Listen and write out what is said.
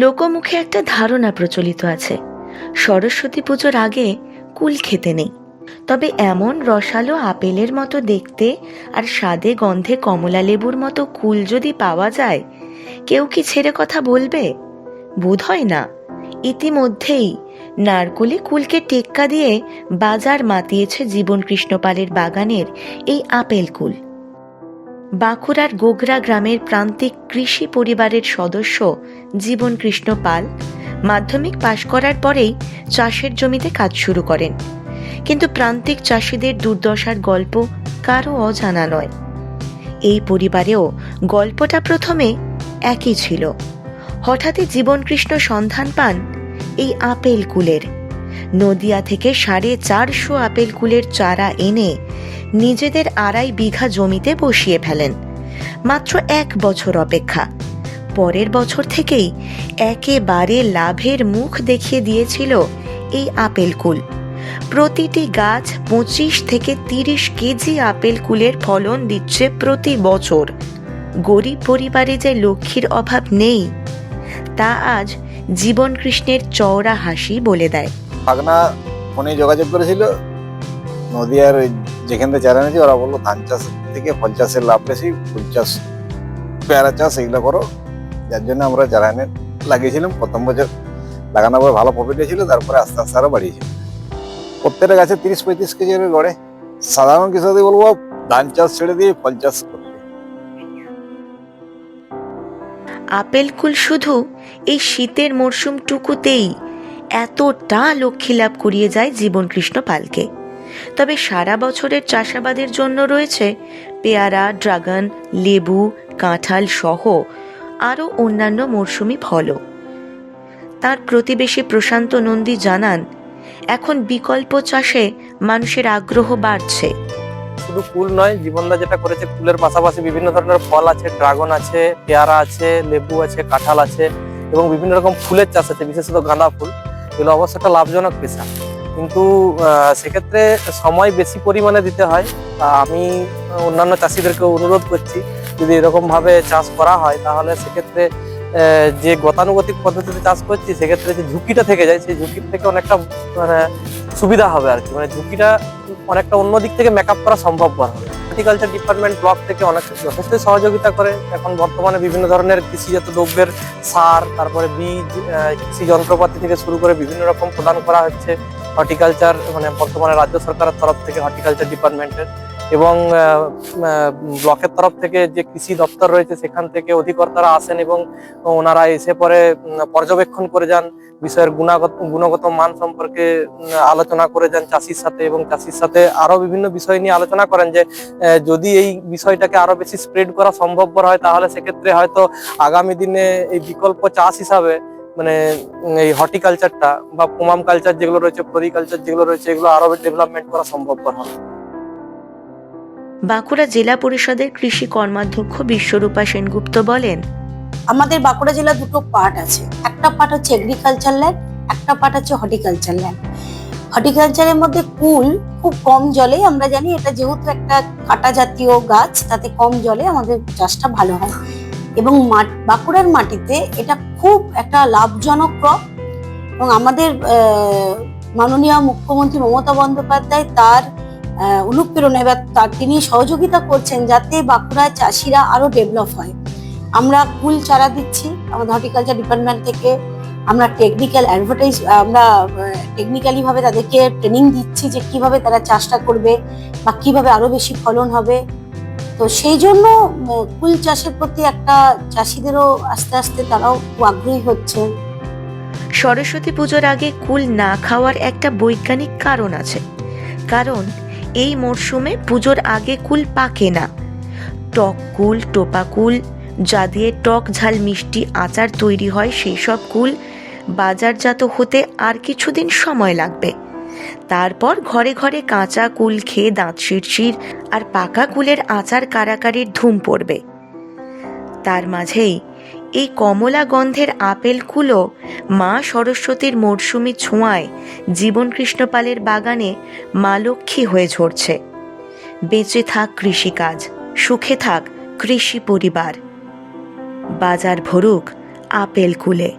লোকমুখে একটা ধারণা প্রচলিত আছে। সরস্বতী পুজোর আগে কুল খেতে নেই। তবে এমন রসালো আপেলের মতো দেখতে আর স্বাদে গন্ধে কমলা লেবুর মতো কুল যদি পাওয়া যায়, কেউ কি ছেড়ে কথা বলবে? বোধ হয় না। ইতিমধ্যেই নারকলি কুলকে টেক্কা দিয়ে বাজার মাতিয়েছে জীবন কৃষ্ণপালের বাগানের এই আপেল কুল। বাঁকুড়ার গোগরা গ্রামের প্রান্তিক কৃষি পরিবারের সদস্য জীবন কৃষ্ণ পাল মাধ্যমিক পাশ করার পরেই চাষের জমিতে কাজ শুরু করেন। কিন্তু প্রান্তিক চাষিদের দুর্দশার গল্প কারও অজানা নয়। এই পরিবারেও গল্পটা প্রথমে একই ছিল। হঠাৎই জীবনকৃষ্ণ সন্ধান পান এই আপেল কুলের। নদিয়া থেকে সাড়ে চারশো আপেল কুলের চারা এনে নিজেদের আড়াই বিঘা জমিতে বসিয়ে ফেলেন। মাত্র এক বছর অপেক্ষা। পরের বছর থেকেই একেবারে লাভের মুখ দেখিয়ে দিয়েছিল এই আপেল কুল। প্রতিটি গাছ পঁচিশ থেকে তিরিশ কেজি আপেল কুলের ফলন দিচ্ছে প্রতি বছর। গরিব পরিবারে যে লক্ষ্মীর অভাব নেই, তা আজ জীবন কৃষ্ণের চওড়া হাসি বলে দেয়। পাগনা ফোনে যোগাযোগ করেছিল। নদীয়ার যেখান থেকে চারা নিয়েছি ওরা বলল, ধান চাষ থেকে ফল চাষের লাভ বেশি, ফুল চাষ, পেয়ারা চাষ এগুলো করো। যার জন্য আমরা চারা লাগিয়েছিলাম, প্রথম বছর লাগানোর পর ভালো প্রফিট হয়েছিল, তারপরে আস্তে আস্তে আরও বাড়িয়েছিল প্রত্যেকটা গাছে তিরিশ পঁয়ত্রিশ কেজি গড়ে। সাধারণ কৃষকদের বলব, ধান চাষ ছেড়ে দিয়ে ফল চাষ আপেল কুল শুধু এই শীতের মরশুমটুকুতেই এতটা লক্ষ্মী লাভ করিয়ে যায় জীবন কৃষ্ণ পালকে। তবে সারা বছরের চাষাবাদের জন্য রয়েছে পেয়ারা, ড্রাগন, লেবু, কাঁঠাল সহ আরও অন্যান্য মরশুমি ফলও। তার প্রতিবেশী প্রশান্ত নন্দী জানান, এখন বিকল্প চাষে মানুষের আগ্রহ বাড়ছে। শুধু ফুল নয়, জীবনদা যেটা করেছে, ফুলের পাশাপাশি বিভিন্ন ধরনের ফল আছে, ড্রাগন আছে, পেয়ারা আছে, লেবু আছে, কাঁঠাল আছে, এবং বিভিন্ন রকম ফুলের চাষ আছে, বিশেষত গাঁদা ফুল। এগুলো অবশ্য একটা লাভজনক পেশা। কিন্তু সেক্ষেত্রে সময় বেশি পরিমাণে দিতে হয়। আমি অন্যান্য চাষিদেরকে অনুরোধ করছি, যদি এরকমভাবে চাষ করা হয়, তাহলে সেক্ষেত্রে যে গতানুগতিক পদ্ধতিতে চাষ করছি, সেক্ষেত্রে যে ঝুঁকিটা থেকে যায়, সেই ঝুঁকির থেকে অনেকটা মানে সুবিধা হবে আর কি মানে ঝুঁকিটা অনেকটা অন্য দিক থেকে মেকআপ করা সম্ভবপর হবে। হর্টিকালচার ডিপার্টমেন্ট ব্লক থেকে অনেক যথেষ্ট সহযোগিতা করে। এখন বর্তমানে বিভিন্ন ধরনের কৃষিজাত দ্রব্যের সার, তারপরে বীজ কৃষি যন্ত্রপাতি থেকে শুরু করে বিভিন্ন রকম প্রদান করা হচ্ছে। হর্টিকালচার মানে বর্তমানে রাজ্য সরকারের তরফ থেকে হর্টিকালচার ডিপার্টমেন্টের এবং ব্লকের তরফ থেকে যে কৃষি দপ্তর রয়েছে সেখান থেকে অধিকর্তারা আসেন এবং ওনারা এসে পরে পর্যবেক্ষণ করে যান, বিষয়ের গুণাগত, গুণগত মান সম্পর্কে আলোচনা করে যান চাষির সাথে এবং চাষির সাথে আরও বিভিন্ন বিষয় নিয়ে আলোচনা করেন যে যদি এই বিষয়টাকে আরও বেশি স্প্রেড করা সম্ভবপর হয় তাহলে সেক্ষেত্রে হয়তো আগামী দিনে এই বিকল্প চাষ হিসাবে মানে এই হর্টিকালচারটা বা কুমাম কালচার যেগুলো রয়েছে, ফ্লোরিকালচার যেগুলো রয়েছে এগুলো আরও ডেভেলপমেন্ট করা সম্ভবপর হবে। বাঁকুড়া জেলা পরিষদের কৃষি কর্মাধ্যক্ষ বিশ্বরূপা সেনগুপ্ত বলেন, আমাদের বাঁকুড়া জেলা দুটো পার্ট আছে। একটা পার্ট হচ্ছে এগ্রিকালচার ল্যান্ড একটা পার্ট হচ্ছে হর্টিকালচার ল্যান্ড হর্টিকালচারের মধ্যে কুল খুব কম জলে, আমরা জানি এটা যেহেতু একটা কাটা জাতীয় গাছ, তাতে কম জলে আমাদের চাষটা ভালো হয়। এবং বাঁকুড়ার মাটিতে এটা খুব একটা লাভজনক ক্রপ এবং আমাদের মাননীয় মুখ্যমন্ত্রী মমতা বন্দ্যোপাধ্যায় তার আহ, অনুপ্রেরণায় বা তার তিনি সহযোগিতা করছেন যাতে বাঁকুড়ার চাষিরা আরও ডেভেলপ হয়। আমরা কুল চারা দিচ্ছি আমাদের হর্টিকালচার ডিপার্টমেন্ট থেকে আমরা টেকনিক্যাল অ্যাডভার্টাইজ আমরা টেকনিক্যালিভাবে তাদেরকে ট্রেনিং দিচ্ছি যে কীভাবে তারা চাষটা করবে বা কীভাবে আরও বেশি ফলন হবে। তো সেই জন্য কুল চাষের প্রতি একটা চাষিদেরও আস্তে আস্তে তারাও আগ্রহী হচ্ছে। সরস্বতী পুজোর আগে কুল না খাওয়ার একটা বৈজ্ঞানিক কারণ আছে। কারণ এই মরশুমে পুজোর আগে কুল পাকে না। টক কুল, টোপা কুল, যা দিয়ে টক ঝাল মিষ্টি আচার তৈরি হয় সেই সব কুল বাজারজাত হতে আর কিছুদিন সময় লাগবে। তারপর ঘরে ঘরে কাঁচা কুল খেয়ে দাঁত শিরশির আর পাকা কুলের আচার কারাকারির ধুম পড়বে। তার মাঝেই এই কমলা গন্ধের আপেল কুলো মা সরস্বতীর মরশুমি ছোঁয়ায় জীবন কৃষ্ণপালের বাগানে মা লক্ষ্মী হয়ে ঝরছে। বেঁচে থাক কৃষিকাজ, সুখে থাক কৃষি পরিবার। বাজার ভরুক আপেল কুলে।